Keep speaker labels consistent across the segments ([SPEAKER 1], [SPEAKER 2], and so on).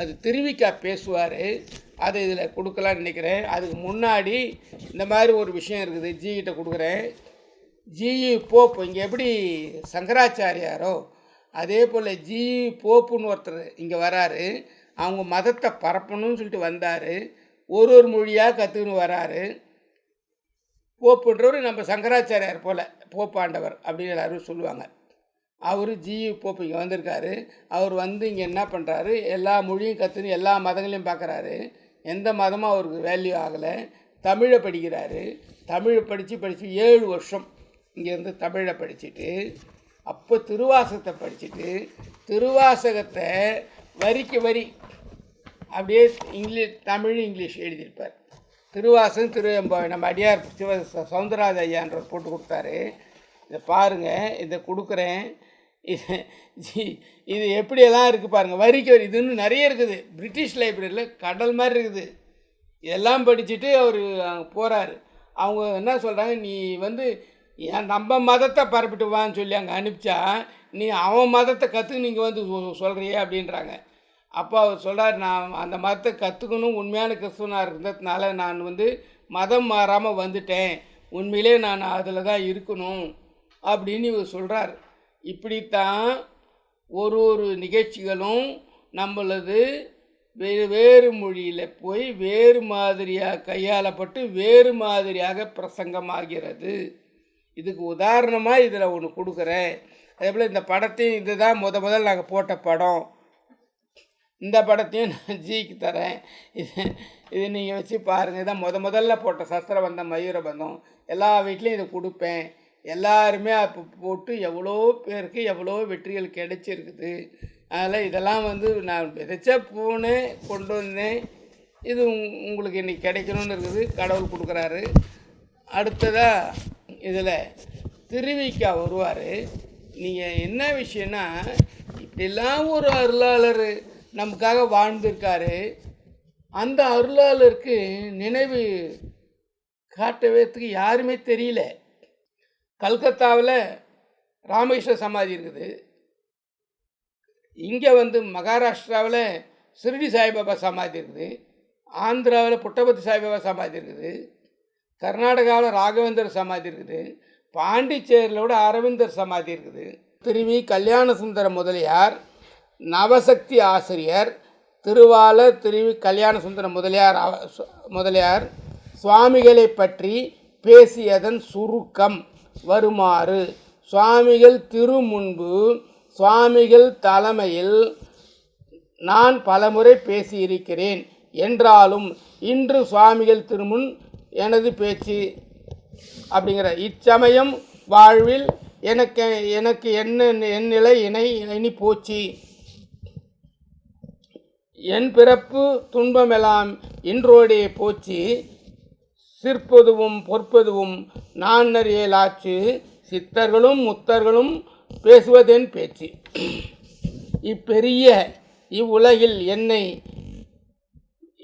[SPEAKER 1] அது திருவிக்கா பேசுவார். அதை இதில் கொடுக்கலான்னு நினைக்கிறேன். அதுக்கு முன்னாடி இந்த மாதிரி ஒரு விஷயம் இருக்குது. ஜிகிட்ட கொடுக்குறேன். ஜிஇ போப் இங்கே எப்படி சங்கராச்சாரியாரோ அதே போல் ஜிஇ போப்புன்னு ஒருத்தர் இங்கே வராரு. அவங்க மதத்தை பரப்பணும்னு சொல்லிட்டு வந்தார். ஒரு ஒரு மொழியாக கற்றுக்கின்னு வராரு. போப்புன்றவர் நம்ம சங்கராச்சாரியார் போல் போப்பாண்டவர் அப்படின்னு எல்லாரும் சொல்லுவாங்க. அவர் ஜிஇ போப்பு இங்கே வந்திருக்காரு. அவர் வந்து இங்கே என்ன பண்ணுறாரு எல்லா மொழியும் கற்றுன்னு எல்லா மதங்களையும் பார்க்குறாரு எந்த மதமும் அவருக்கு வேல்யூ ஆகலை. தமிழை படிக்கிறாரு. தமிழை படித்து படித்து ஏழு வருஷம் இங்கேருந்து தமிழை படிச்சுட்டு அப்போ திருவாசகத்தை படிச்சுட்டு திருவாசகத்தை வரிக்கு வரி அப்படியே இங்கிலீஷ் தமிழ் இங்கிலீஷ் எழுதியிருப்பார். திருவாசகம் திரு நம்ம அடியார் சிவ சவுந்தரராஜ ஐயான்றவர் போட்டு கொடுத்தாரு. இதை பாருங்கள் இதை கொடுக்குறேன். இது இது எப்படியெல்லாம் இருக்குது பாருங்கள் வரிக்கு வரி இது இன்னும் நிறைய இருக்குது. பிரிட்டிஷ் லைப்ரரியில் கடல் மாதிரி இருக்குது. இதெல்லாம் படிச்சுட்டு அவர் போகிறாரு அவங்க என்ன சொல்கிறாங்க நீ வந்து ஏன் நம்ம மதத்தை பரப்பிட்டு வான்னு சொல்லி அங்கே அனுப்பிச்சா நீ அவன் மதத்தை கற்றுக்கு நீங்கள் வந்து சொ- அப்படின்றாங்க. அப்போ அவர் சொல்கிறார் நான் அந்த மதத்தை கற்றுக்கணும் உண்மையான கிறிஸ்துவனாக இருந்ததுனால நான் வந்து மதம் மாறாமல் வந்துட்டேன். உண்மையிலே நான் அதில் தான் இருக்கணும் அப்படின்னு இவர் சொல்கிறார் இப்படித்தான் ஒரு ஒரு நிகழ்ச்சிகளும் நம்மளது வேறு வேறு மொழியில் போய் வேறு மாதிரியாக கையாளப்பட்டு வேறு மாதிரியாக பிரசங்கமாகிறது. இதுக்கு உதாரணமாக இதில் ஒன்று கொடுக்குறேன். அதே போல் இந்த படத்தையும் இதுதான் முத முதல் நாங்கள் போட்ட படம். இந்த படத்தையும் நான் ஜிக்கு தரேன். இது இது நீங்கள் வச்சு பாருங்கள் இதான் முத முதல்ல போட்ட சஸ்திரபந்தம் மயூரபந்தம். எல்லா வீட்லேயும் இதை கொடுப்பேன். எல்லாருமே அப்போ போட்டு எவ்வளோ பேருக்கு எவ்வளோ வெற்றிகள் கிடைச்சிருக்குது. அதில் இதெல்லாம் வந்து நான் விதைச்ச பூனேன் கொண்டு வந்தேன். இது உங்களுக்கு இன்னைக்கு கிடைக்கணும்னு இருக்குது. கடவுள் கொடுக்குறாரு. அடுத்ததாக இதில் திருவிக்கா வருவார். நீங்கள் என்ன விஷயம்னா இப்படிலாம் ஒரு அருளாளர் நமக்காக வாழ்ந்திருக்காரு. அந்த அருளாளருக்கு நினைவு காட்டவேத்துக்கு யாருமே தெரியல. கல்கத்தாவில் ராமகிருஷ்ண சமாதி இருக்குது. இங்கே வந்து மகாராஷ்டிராவில் சிறுடி சாய்பாபா சமாதி இருக்குது. ஆந்திராவில் புட்டபர்த்தி சாய்பாபா சமாதி இருக்குது. கர்நாடகாவில் ராகவேந்தர் சமாதி இருக்குது. பாண்டிச்சேரியில் கூட அரவிந்தர் சமாதி இருக்குது. திருவி கல்யாண சுந்தர முதலியார் நவசக்தி ஆசிரியர் திருவால திருவி கல்யாண சுந்தர முதலியார் அவ- சு- முதலியார் சுவாமிகளை பற்றி பேசியதன் சுருக்கம். வருமாறு. சுவாமிகள் திருமுன்பு சுவாமிகள் தலைமையில் நான் பலமுறை பேசியிருக்கிறேன். என்றாலும் இன்று சுவாமிகள் திருமுன் எனது பேச்சு. அப்படிங்கிற இச்சமயம் வாழ்வில் எனக்கு எனக்கு என்ன என் நிலை இணை இனி போச்சு. என் பிறப்பு துன்பமெல்லாம் இன்றோடே போச்சு. சிற்பதுவும் பொற்பதுவும் நான் அறியலாச்சு சித்தர்களும் முத்தர்களும் பேசுவதென் பேச்சு. இப்பெரிய இவ்வுலகில் என்னை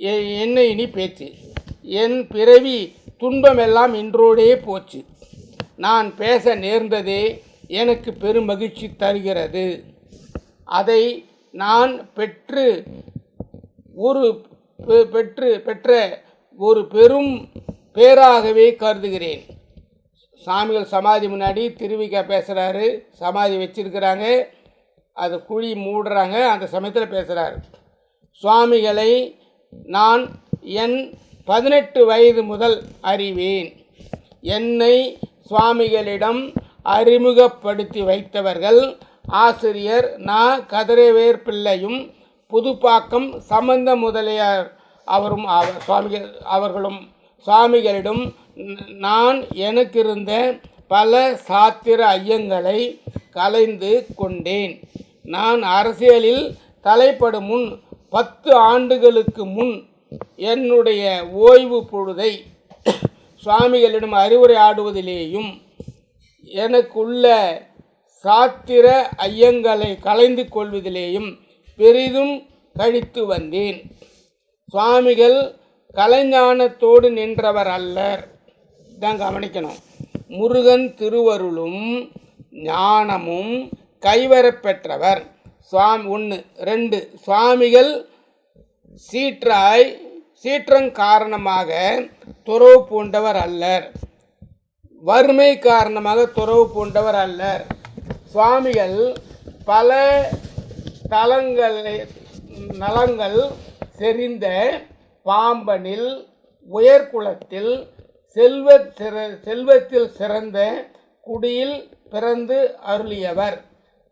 [SPEAKER 1] எ- என்னை இனி பேச்சு. என் பிறவி துன்பமெல்லாம் இன்றோடே போச்சு. நான் பேச நேர்ந்ததே எனக்கு பெரும் மகிழ்ச்சி தருகிறது. அதை நான் பெற்று ஒரு பெ- பெற்று பெற்ற ஒரு பெரும் பேராகவே கருதுகிறேன். சாமிகள் சமாதி முன்னாடி திருவிக்கா பேசுகிறாரு சமாதி வச்சிருக்கிறாங்க அது குழி மூடுறாங்க அந்த சமயத்தில் பேசுகிறாரு சுவாமிகளை நான் என் பதினெட்டு வயது முதல் அறிவேன். என்னை சுவாமிகளிடம் அறிமுகப்படுத்தி வைத்தவர்கள் ஆசிரியர் நா. கதிரவேர் பிள்ளையும் புதுப்பாக்கம் சம்பந்த முதலியார் அவரும் அவர் சுவாமிகள் அவர்களும். சுவாமிகளிடம் நான் எனக்கிருந்த பல சாத்திர ஐயங்களை கலைந்து கொண்டேன். நான் அரசியலில் தலைப்படும் முன் பத்து ஆண்டுகளுக்கு முன் என்னுடைய ஓய்வு பொழுதை சுவாமிகளிடம் அறிவுரை ஆடுவதிலேயும் எனக்குள்ள சாத்திர ஐயங்களை கலைந்து கொள்வதிலேயும் பெரிதும் கழித்து வந்தேன். சுவாமிகள் கலைஞானத்தோடு நின்றவர் அல்லர். தான் கவனிக்கணும். முருகன் திருவருளும் ஞானமும் கைவரப்பெற்றவர் சுவாமி ஒன்று ரெண்டு சுவாமிகள் சீற்றாய் சீற்றங் காரணமாக துறவு பூண்டவர் அல்லர். வறுமை காரணமாக துறவு பூண்டவர் அல்லர். சுவாமிகள் பல தலங்களை நலங்கள் செறிந்த பாம்பனில் உயர்குலத்தில் செல்வ சிற செல்வத்தில் சிறந்த குடியில் பிறந்து அருளியவர்.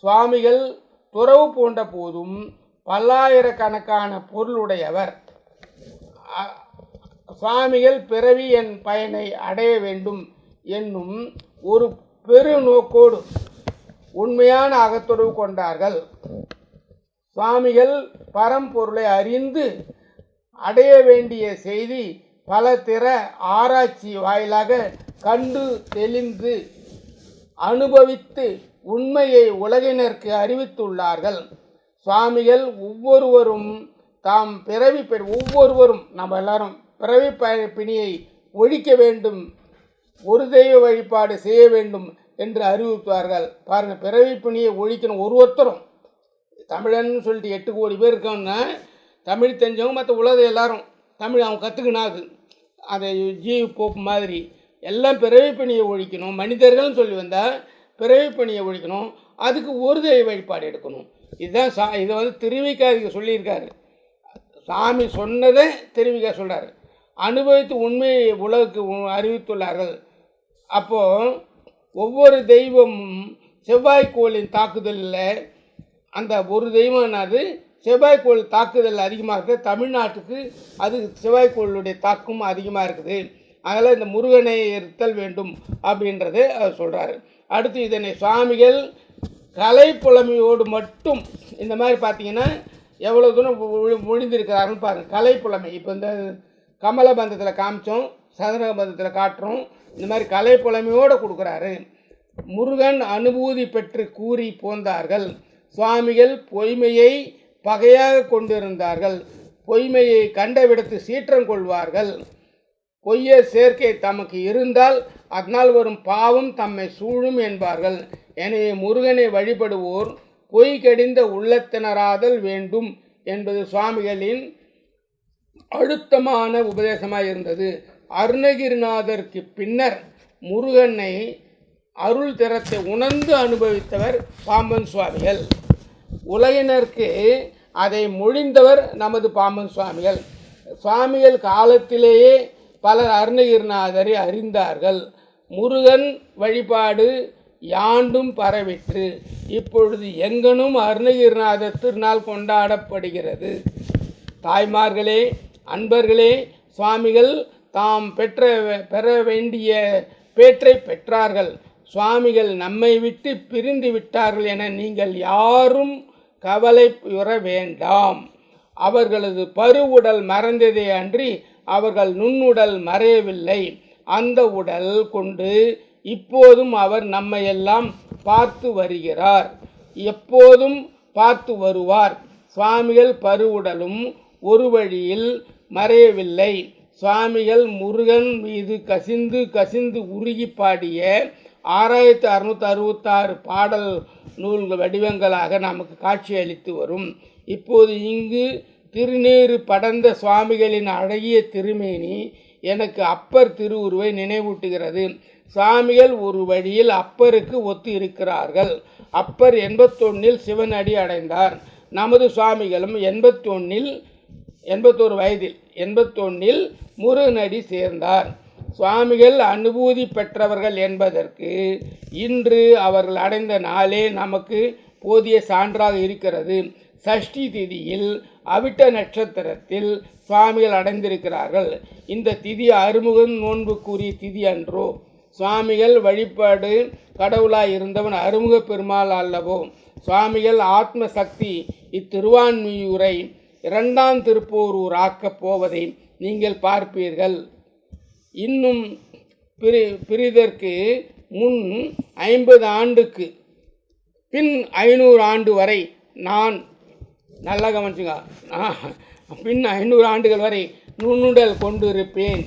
[SPEAKER 1] சுவாமிகள் துறவு பூண்ட போதும் பல்லாயிரக்கணக்கான பொருளுடையவர். சுவாமிகள் பிறவி என் பயனை அடைய வேண்டும் என்னும் ஒரு பெருநோக்கோடு உண்மையான அகத்துறவு கொண்டார்கள். சுவாமிகள் பரம்பொருளை அறிந்து அடைய வேண்டிய செய்தி பல திற ஆராய்ச்சி வாயிலாக கண்டு தெளிந்து அனுபவித்து உண்மையை உலகினருக்கு அறிவித்துள்ளார்கள். சுவாமிகள் ஒவ்வொருவரும் தாம் பிறவி பெ ஒவ்வொருவரும் நம்ம எல்லாரும் பிறவி பிணியை ஒழிக்க வேண்டும் ஒரு தெய்வ வழிபாடு செய்ய வேண்டும் என்று அறிவிப்பார்கள். பாருங்கள் பிறவி பிணியை ஒழிக்கணும். ஒரு ஒருத்தரும் தமிழன் சொல்லிட்டு எட்டு கோடி பேர் இருக்கோம்னா தமிழ் தெரிஞ்சவங்க மற்ற உலகம் எல்லாரும் தமிழ் அவங்க கற்றுக்கினா அது. அதை ஜி போப் மாதிரி எல்லாம் பிறவி பணியை ஒழிக்கணும். மனிதர்கள்னு சொல்லி வந்தால் பிறவி பணியை ஒழிக்கணும். அதுக்கு ஒரு தெய்வ வழிபாடு எடுக்கணும். இதுதான் சா இதை வந்து திருவிக்காதிக்கு சொல்லியிருக்காரு. சாமி சொன்னதை திருவிக்கா சொல்கிறார் அனுபவித்து உண்மையை உலகுக்கு அறிவித்துள்ளார்கள். அப்போது ஒவ்வொரு தெய்வமும் செவ்வாய்க்கோளின் தாக்குதலில் அந்த ஒரு தெய்வம் என்னது? செவ்வாய்க்கோள் தாக்குதல் அதிகமாக இருக்குது தமிழ்நாட்டுக்கு அது செவ்வாய்க்கோளுடைய தாக்கம் அதிகமாக இருக்குது. அதனால் இந்த முருகனை இருத்தல் வேண்டும் அப்படின்றத அவர் சொல்கிறாரு அடுத்து இதனை சுவாமிகள் கலை புலமையோடு மட்டும் இந்த மாதிரி பார்த்தீங்கன்னா எவ்வளோ தூரம் மொழி- பாருங்கள் கலை புலமை. இப்போ இந்த கமலபந்தத்தில் காமிச்சோம் சதுரகபந்தத்தில் காட்டுறோம். இந்த மாதிரி கலை புலமையோடு கொடுக்குறாரு. முருகன் அனுபூதி பெற்று கூறி போந்தார்கள். சுவாமிகள் பொய்மையை பகையாக கொண்டிருந்தார்கள். பொய்மையை கண்டவிடத்து சீற்றம் கொள்வார்கள். பொய்ய சேர்க்கை தமக்கு இருந்தால் அதனால் வரும் பாவம் தம்மை சூழும் என்பார்கள். எனவே முருகனை வழிபடுவோர் பொய் கடிந்த உள்ளத்தினராதல் வேண்டும் என்பது சுவாமிகளின் அழுத்தமான உபதேசமாக இருந்தது அருணகிரிநாதருக்கு பின்னர் முருகனை அருள் திறத்தை உணர்ந்து அனுபவித்தவர் பாம்பன் சுவாமிகள். உலகினருக்கு அதை மொழிந்தவர் நமது பாம்பன் சுவாமிகள். சுவாமிகள் காலத்திலேயே பலர் அருணகிரிநாதரை அறிந்தார்கள். முருகன் வழிபாடு யாண்டும் பரவிற்று. இப்பொழுது எங்கனும் அருணகிரிநாத திருநாள் கொண்டாடப்படுகிறது. தாய்மார்களே அன்பர்களே சுவாமிகள் தாம் பெற்ற பெற வேண்டிய பேற்றை பெற்றார்கள். சுவாமிகள் நம்மை விட்டு பிரிந்து விட்டார்கள் என நீங்கள் யாரும் கவலை கவலையுற வேண்டாம் அவர்களது பருவுடல் மறைந்ததே அன்றி அவர்கள் நுண்ணுடல் மறையவில்லை. அந்த உடல் கொண்டு இப்போதும் அவர் நம்மையெல்லாம் பார்த்து வருகிறார். எப்போதும் பார்த்து வருவார். சுவாமிகள் பருவுடலும் ஒரு வழியில் மறையவில்லை. சுவாமிகள் முருகன் மீது கசிந்து கசிந்து உருகி பாடிய ஆறாயிரத்தி அறுநூற்றி அறுபத்தாறு பாடல் நூல்கள் வடிவங்களாக நமக்கு காட்சியளித்து வரும். இப்போது இங்கு திருநீறு படர்ந்த சுவாமிகளின் அழகிய திருமேனி எனக்கு அப்பர் திருவுருவை நினைவூட்டுகிறது. சுவாமிகள் ஒரு வழியில் அப்பருக்கு ஒத்து இருக்கிறார்கள். அப்பர் எண்பத்தொன்னில் சிவன் அடி அடைந்தார். நமது சுவாமிகளும் எண்பத்தொன்னில் எண்பத்தோரு வயதில் எண்பத்தொன்னில் முருகனடி சேர்ந்தார். சுவாமிகள் அனுபூதி பெற்றவர்கள் என்பதற்கு இன்று அவர்கள் அடைந்த நாளே நமக்கு போதிய சான்றாக இருக்கிறது. சஷ்டி திதியில் அவிட்ட நட்சத்திரத்தில் சுவாமிகள் அடைந்திருக்கிறார்கள். இந்த திதி அறுமுகன் நோன்புக்குரிய திதி அன்றோ சுவாமிகள் வழிபாடு கடவுளாய் இருந்தவன் அறுமுக பெருமாள் அல்லவோ சுவாமிகள் ஆத்ம சக்தி இத்திருவான்மியூரை இரண்டாம் திருப்போரூர் ஆக்கப் போவதை நீங்கள் பார்ப்பீர்கள். இன்னும் பிரி பிரிதற்கு முன் ஐம்பது ஆண்டுக்கு பின் ஐநூறு ஆண்டு வரை நான் நல்லா கவனிச்சுங்க. பின் ஐநூறு ஆண்டுகள் வரை நுண்ணுடல் கொண்டிருப்பேன்.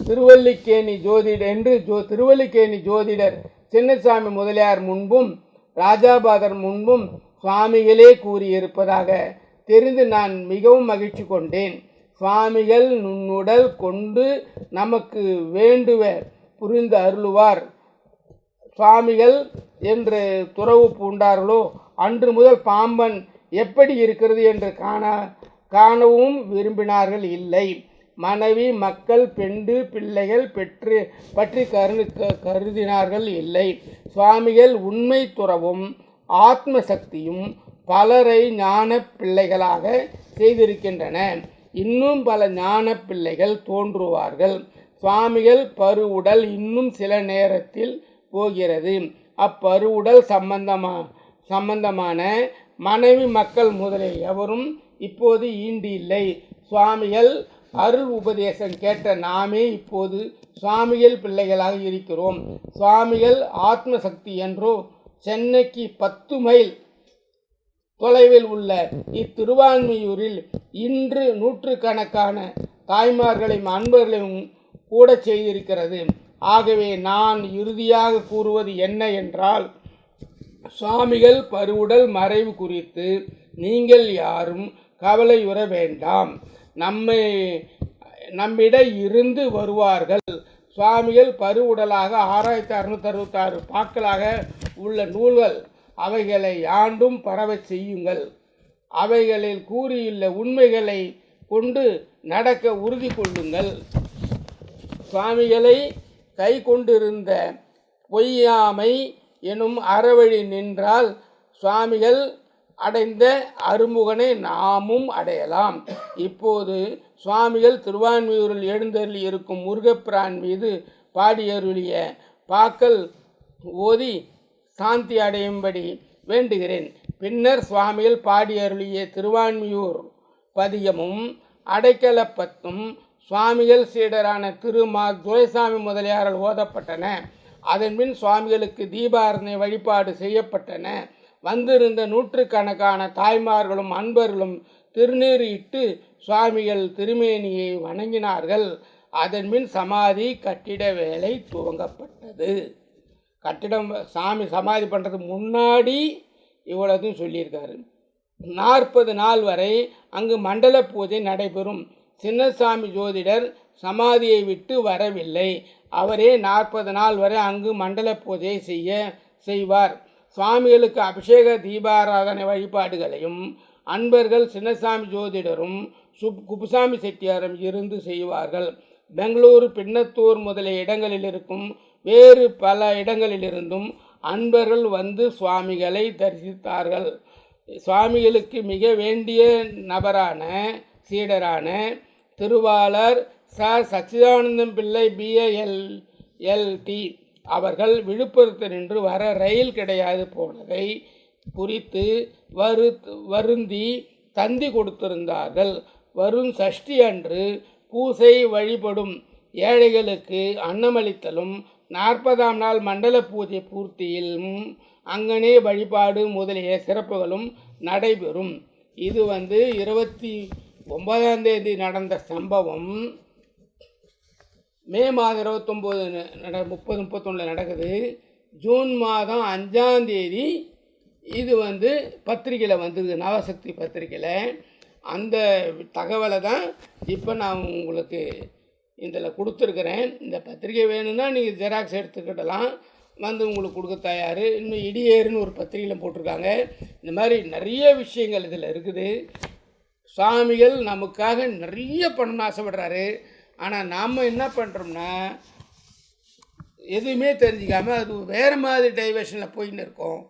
[SPEAKER 1] திருவல்லிக்கேணி ஜோதிடர் என்று ஜோ திருவல்லிக்கேணி ஜோதிடர் சின்னசாமி முதலியார் முன்பும் ராஜாபாதர் முன்பும் சுவாமிகளே கூறியிருப்பதாக தெரிந்து நான் மிகவும் மகிழ்ச்சி கொண்டேன். சுவாமிகள் நுண்ணுடல் கொண்டு நமக்கு வேண்டுவர் புரிந்து அருளுவார். சுவாமிகள் என்று துறவு பூண்டார்களோ அன்று முதல் பாம்பன் எப்படி இருக்கிறது என்று காண காணவும் விரும்பினார்கள் இல்லை. மனைவி மக்கள் பெண்டு பிள்ளைகள் பெற்று பற்றி கரு கருதினார்கள் இல்லை. சுவாமிகள் உண்மை துறவும் ஆத்ம சக்தியும் பலரை ஞான பிள்ளைகளாக செய்திருக்கின்றன. இன்னும் பல ஞான பிள்ளைகள் தோன்றுவார்கள். சுவாமிகள் பருவுடல் இன்னும் சில நேரத்தில் போகிறது. அப்பருவுடல் சம்பந்தமா சம்பந்தமான மனைவி மக்கள் முதலில் எவரும் இப்போது ஈண்டில்லை. சுவாமிகள் அருள் உபதேசம் கேட்ட நாமே இப்போது சுவாமிகள் பிள்ளைகளாக இருக்கிறோம். சுவாமிகள் ஆத்ம சக்தி என்றோ சென்னைக்கு பத்து மைல் தொலைவில் உள்ள இத்திருவான்மையூரில் இன்று நூற்றுக்கணக்கான தாய்மார்களையும் அன்பர்களையும் கூட செய்திருக்கிறது. ஆகவே நான் இறுதியாக கூறுவது என்ன என்றால் சுவாமிகள் பருவுடல் மறைவு குறித்து நீங்கள் யாரும் கவலையுற வேண்டாம். நம்மை நம்மிட இருந்து வருவார்கள். சுவாமிகள் பருவுடலாக ஆறாயிரத்தி அறுநூத்தி அறுபத்தாறு பாக்களாக உள்ள நூல்கள். அவைகளை ஆண்டும் பரவச் செய்யுங்கள். அவைகளில் கூறியுள்ள உண்மைகளை கொண்டு நடக்க உறுதி கொள்ளுங்கள். சுவாமிகளை கை கொண்டிருந்த பொய்யாமை எனும் அறவழி நின்றால் சுவாமிகள் அடைந்த அருமுகனை நாமும் அடையலாம். இப்போது சுவாமிகள் திருவான்மியூரில் எழுந்தருளி இருக்கும் முருகப்பிரான் மீது பாடியருளிய பாக்கல் ஓதி சாந்தி அடையும்படி வேண்டுகிறேன். பின்னர் சுவாமிகள் பாடியருளிய திருவான்மியூர் பதியமும் அடைக்கலப்பத்தும் சுவாமிகள் சீடரான திருமா துரைசாமி முதலியாரால் ஓதப்பட்டன. அதன்பின் சுவாமிகளுக்கு தீபாரதனை வழிபாடு செய்யப்பட்டன. வந்திருந்த நூற்றுக்கணக்கான தாய்மார்களும் அன்பர்களும் திருநீறு இட்டு சுவாமிகள் திருமேனியை வணங்கினார்கள். அதன்பின் சமாதி கட்டிட வேலை துவங்கப்பட்டது. கட்டிடம் சாமி சமாதி பண்ணுறதுக்கு முன்னாடி இவ்வளோதும் சொல்லியிருக்காரு. நாற்பது நாள் வரை அங்கு மண்டல பூஜை நடைபெறும். சின்னசாமி ஜோதிடர் சமாதியை விட்டு வரவில்லை. அவரே நாற்பது நாள் வரை அங்கு மண்டல பூஜை செய்ய செய்வார். சுவாமிகளுக்கு அபிஷேக தீபாராதனை வழிபாடுகளையும் அன்பர்கள் சின்னசாமி ஜோதிடரும் சுப் குப்புசாமி செட்டியாரும் இருந்து செய்வார்கள். பெங்களூரு பின்னத்தூர் முதலிய இடங்களில் இருக்கும் வேறு பல இடங்களிலிருந்தும் அன்பர்கள் வந்து சுவாமிகளை தரிசித்தார்கள். சுவாமிகளுக்கு மிக வேண்டிய நபரான சீடரான திருவாளர் ச சச்சிதானந்தம் பிள்ளை பிஏஎல் எல்டி அவர்கள் விழுப்புரத்தில் நின்று வர ரயில் கிடையாது போனதை குறித்து வரு வருந்தி தந்தி கொடுத்திருந்தார்கள். வரும் சஷ்டி அன்று பூசை வழிபடும் ஏழைகளுக்கு அன்னமளித்தலும் நாற்பதாம் நாள் மண்டல பூஜை பூர்த்தியிலும் அங்கனே வழிபாடு முதலிய சிறப்புகளும் நடைபெறும். இது வந்து இருபத்தி ஒன்பதாம் தேதி நடந்த சம்பவம். மே மாதம் இருபத்தொம்போது நட முப்பது முப்பத்தொன்னில் நடக்குது. ஜூன் மாதம் அஞ்சாம் தேதி இது வந்து பத்திரிக்கையில் வந்தது நவசக்தி பத்திரிக்கையில் அந்த தகவலை தான் இப்போ நான் உங்களுக்கு இதில் கொடுத்துருக்குறேன். இந்த பத்திரிக்கை வேணும்னா நீங்கள் ஜெராக்ஸ் எடுத்துக்கிடலாம். வந்து உங்களுக்கு கொடுக்க தயார். இன்னும் இடியேறுன்னு ஒரு பத்திரிகையில் போட்டிருக்காங்க. இந்த மாதிரி நிறைய விஷயங்கள் இதில் இருக்குது. சுவாமிகள் நமக்காக நிறைய பண்ணணும்னு ஆசைப்படுறாரு. ஆனால் நாம் என்ன பண்ணுறோம்னா எதுவுமே தெரிஞ்சிக்காமல் அது வேறு மாதிரி டைவர்ஷனில் போயின்னு இருக்கோம்.